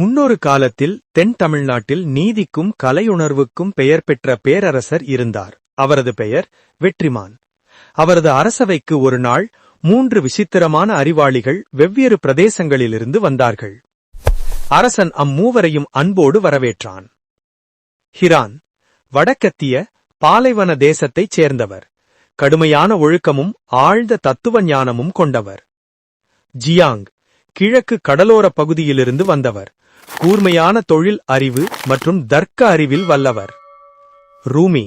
முன்னொரு காலத்தில் தென் தமிழ்நாட்டில் நீதிக்கும் கலையுணர்வுக்கும் பெயர் பெற்ற பேரரசர் இருந்தார். அவரது பெயர் வெற்றிமான். அவரது அரசவைக்கு ஒரு நாள் மூன்று விசித்திரமான அறிவாளிகள் வெவ்வேறு பிரதேசங்களிலிருந்து வந்தார்கள். அரசன் அம்மூவரையும் அன்போடு வரவேற்றான். ஹிரான் வடக்கத்திய பாலைவன தேசத்தைச் சேர்ந்தவர். கடுமையான ஒழுக்கமும் ஆழ்ந்த தத்துவ ஞானமும் கொண்டவர். ஜியாங் கிழக்கு கடலோர பகுதியிலிருந்து வந்தவர். கூர்மையான தொழில் அறிவு மற்றும் தர்க்க அறிவில் வல்லவர். ரூமி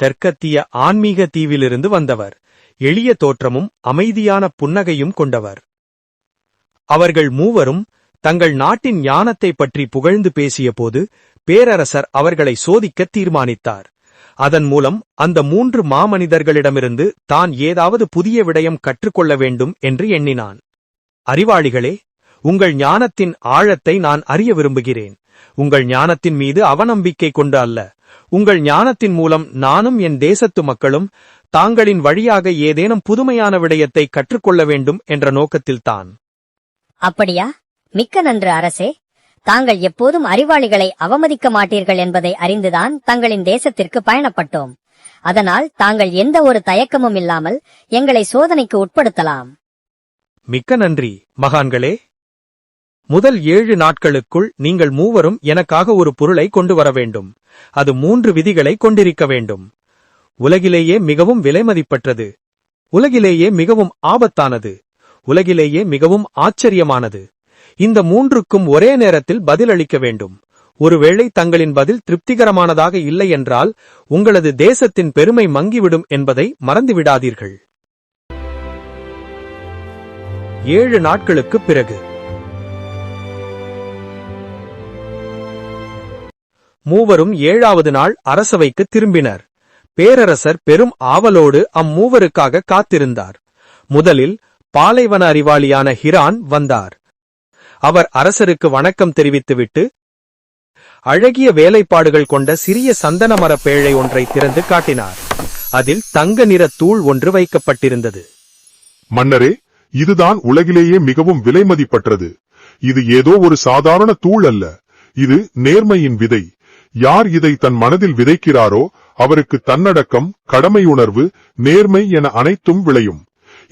தெற்கத்திய ஆன்மீக தீவிலிருந்து வந்தவர். எளிய தோற்றமும் அமைதியான புன்னகையும் கொண்டவர். அவர்கள் மூவரும் தங்கள் நாட்டின் ஞானத்தை பற்றி புகழ்ந்து பேசியபோது பேரரசர் அவர்களை சோதிக்க தீர்மானித்தார். அதன் மூலம் அந்த மூன்று மாமனிதர்களிடமிருந்து தான் ஏதாவது புதிய விடயம் கற்றுக்கொள்ள வேண்டும் என்று எண்ணினான். அறிவாளிகளே உங்கள் ஞானத்தின் ஆழத்தை நான் அறிய விரும்புகிறேன். உங்கள் ஞானத்தின் மீது அவநம்பிக்கை கொண்டு அல்ல. உங்கள் ஞானத்தின் மூலம் நானும் என் தேசத்து மக்களும் தாங்களின் வழியாக ஏதேனும் புதுமையான விடயத்தை கற்றுக்கொள்ள வேண்டும் என்ற நோக்கத்தில்தான். அப்படியா? மிக்க நன்று அரசே. தாங்கள் எப்போதும் அறிவாளிகளை அவமதிக்க மாட்டீர்கள் என்பதை அறிந்துதான் தங்களின் தேசத்திற்கு பயணப்பட்டோம். அதனால் தாங்கள் எந்த ஒரு தயக்கமும் இல்லாமல் எங்களை சோதனைக்கு உட்படுத்தலாம். மிக்க நன்றி மகான்களே. முதல் ஏழு நாட்களுக்குள் நீங்கள் மூவரும் எனக்காக ஒரு பொருளை கொண்டு வர வேண்டும். அது மூன்று விதிகளை கொண்டிருக்க வேண்டும். உலகிலேயே மிகவும் விலைமதிப்பற்றது உலகிலேயே மிகவும் ஆபத்தானது. உலகிலேயே மிகவும் ஆச்சரியமானது. இந்த மூன்றுக்கும் ஒரே நேரத்தில் பதிலளிக்க வேண்டும். ஒருவேளை தங்களின் பதில் திருப்திகரமானதாக இல்லை என்றால் உங்களது தேசத்தின் பெருமை மங்கிவிடும் என்பதை மறந்துவிடாதீர்கள். ஏழு நாட்களுக்கு பிறகு. மூவரும் ஏழாவது நாள் அரசவைக்கு திரும்பினர். பேரரசர் பெரும் ஆவலோடு அம்மூவருக்காக காத்திருந்தார். முதலில் பாலைவன அறிவாளியான ஹிரான் வந்தார். அவர் அரசருக்கு வணக்கம் தெரிவித்துவிட்டு அழகிய வேலைப்பாடுகள் கொண்ட சிறிய சந்தனமரப் பேழை ஒன்றை திறந்து காட்டினார். அதில் தங்க நிற தூள் ஒன்று வைக்கப்பட்டிருந்தது. மன்னரே இதுதான் உலகிலேயே மிகவும் விலைமதிப்பற்றது இது ஏதோ ஒரு சாதாரண தூள் அல்ல. இது நேர்மையின் விதை. யார் இதை தன் மனதில் விதைக்கிறாரோ அவருக்கு தன்னடக்கம் கடமையுணர்வு நேர்மை என அனைத்தும் விளையும்.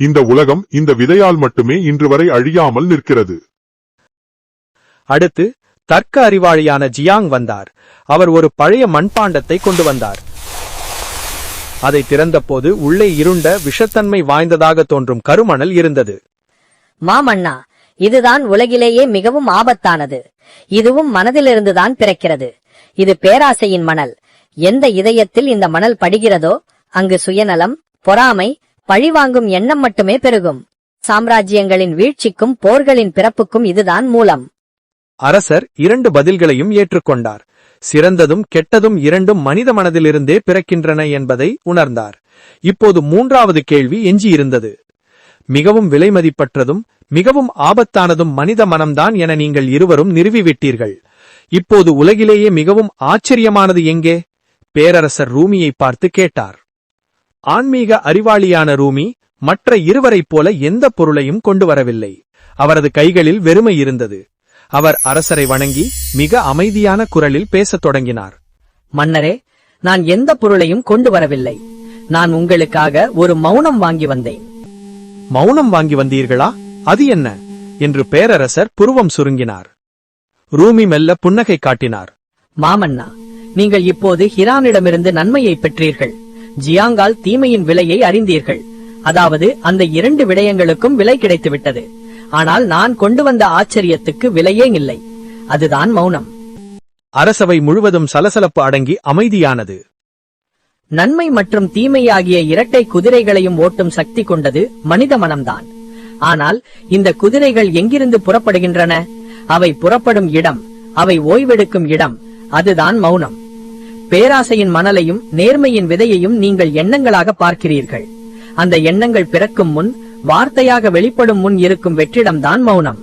இந்த உலகம் இந்த விதையால் மட்டுமே இன்று வரை அழியாமல் நிற்கிறது. அடுத்து தர்க்க அறிவாளியான ஜியாங் வந்தார். அவர் ஒரு பழைய மண்பாண்டத்தை கொண்டு வந்தார். அதை திறந்தபோது உள்ளே இருண்ட விஷத்தன்மை வாய்ந்ததாக தோன்றும் கருமணல் இருந்தது. மாமண்ணா இதுதான் உலகிலேயே மிகவும் ஆபத்தானது. இதுவும் மனதிலிருந்துதான் பிறக்கிறது. இது பேராசையின் மணல். எந்த இதயத்தில் இந்த மணல் படுகிறதோ அங்கு சுயநலம் பொறாமை பழிவாங்கும் எண்ணம் மட்டுமே பெருகும். சாம்ராஜ்யங்களின் வீழ்ச்சிக்கும் போர்களின் பிறப்புக்கும் இதுதான் மூலம். அரசர் இரண்டு பதில்களையும் ஏற்றுக்கொண்டார். சிறந்ததும் கெட்டதும் இரண்டும் மனித மனதிலிருந்தே பிறக்கின்றன என்பதை உணர்ந்தார். இப்போது மூன்றாவது கேள்வி எஞ்சியிருந்தது. மிகவும் விலைமதிப்பற்றதும் மிகவும் ஆபத்தானதும் மனித மனம்தான் என நீங்கள் இருவரும் நிறுவிவிட்டீர்கள். இப்போது உலகிலேயே மிகவும் ஆச்சரியமானது எங்கே? பேரரசர் ரூமியை பார்த்து கேட்டார். ஆன்மீக அறிவாளியான ரூமி மற்ற இருவரைப் போல எந்த பொருளையும் கொண்டு வரவில்லை. அவரது கைகளில் வெறுமை இருந்தது. அவர் அரசரை வணங்கி மிக அமைதியான குரலில் பேசத் தொடங்கினார். மன்னரே நான் எந்த பொருளையும் கொண்டு வரவில்லை. நான் உங்களுக்காக ஒரு மௌனம் வாங்கி வந்தேன். மௌனம் வாங்கி வந்தீர்களா? அது என்ன? என்று பேரரசர் புருவம் சுருங்கினார். ரூமி மெல்ல புன்னகை காட்டினார். மாமன்னா நீங்கள் இப்போது ஹிரானிடமிருந்து நன்மையை பெற்றீர்கள். ஜியாங்கால் தீமையின் விலையை அறிந்தீர்கள். அதாவது அந்த இரண்டு விடயங்களுக்கும் விலை கிடைத்துவிட்டது. ஆனால் நான் கொண்டு வந்த ஆச்சரியத்துக்கு விலையே இல்லை. அதுதான் மௌனம். அரசவை முழுவதும் சலசலப்பு அடங்கி அமைதியானது. நன்மை மற்றும் தீமை ஆகிய இரட்டை குதிரைகளையும் ஓட்டும் சக்தி கொண்டது மனித மனம்தான். ஆனால் இந்த குதிரைகள் எங்கிருந்து புறப்படுகின்றன? அவை புறப்படும் இடம் அவை ஓய்வெடுக்கும் இடம் அதுதான் மௌனம். பேராசையின் மணலையும் நேர்மையின் விதையையும் நீங்கள் எண்ணங்களாக பார்க்கிறீர்கள். அந்த எண்ணங்கள் பிறக்கும் முன் வார்த்தையாக வெளிப்படும் முன் இருக்கும் வெற்றிடம்தான் மௌனம்.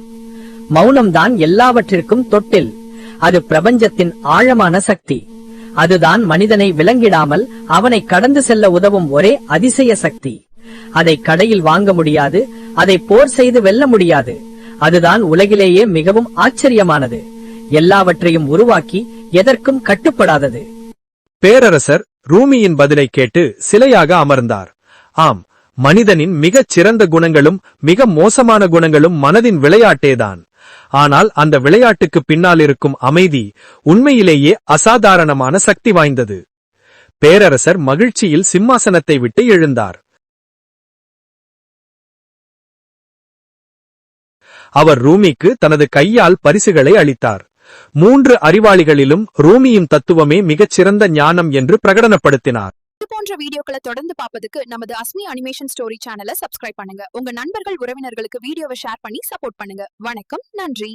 மௌனம்தான் எல்லாவற்றிற்கும் தொட்டில். அது பிரபஞ்சத்தின் ஆழமான சக்தி. அதுதான் மனிதனை விலங்கிடாமல் அவனை கடந்து செல்ல உதவும் ஒரே அதிசய சக்தி. அதை கடையில் வாங்க முடியாது அதை போர் செய்து வெல்ல முடியாது. அதுதான் உலகிலேயே மிகவும் ஆச்சரியமானது. எல்லாவற்றையும் உருவாக்கி எதற்கும் கட்டுப்படாதது. பேரரசர் ரூமியின் பதிலை கேட்டு சிலையாக அமர்ந்தார். ஆம் மனிதனின் மிகச் சிறந்த குணங்களும் மிக மோசமான குணங்களும் மனதின் விளையாட்டேதான். ஆனால் அந்த விளையாட்டுக்கு பின்னால் இருக்கும் அமைதி உண்மையிலேயே அசாதாரணமான சக்தி வாய்ந்தது. பேரரசர் மகிழ்ச்சியில் சிம்மாசனத்தை விட்டு எழுந்தார். அவர் ரூமிக்கு தனது கையால் பரிசுகளை அளித்தார். மூன்று அறிவாளிகளிலும் ரூமியின் தத்துவமே மிகச்சிறந்த ஞானம் என்று பிரகடனப்படுத்தினார். போன்ற வீடியோக்களை தொடர்ந்து பார்ப்பதுக்கு நமது அஸ்மி அனிமேஷன் ஸ்டோரி சேனலை சப்ஸ்கிரைப் பண்ணுங்க. உங்க நண்பர்கள் உறவினர்களுக்கு வீடியோவை ஷேர் பண்ணி சப்போர்ட் பண்ணுங்க. வணக்கம் நன்றி.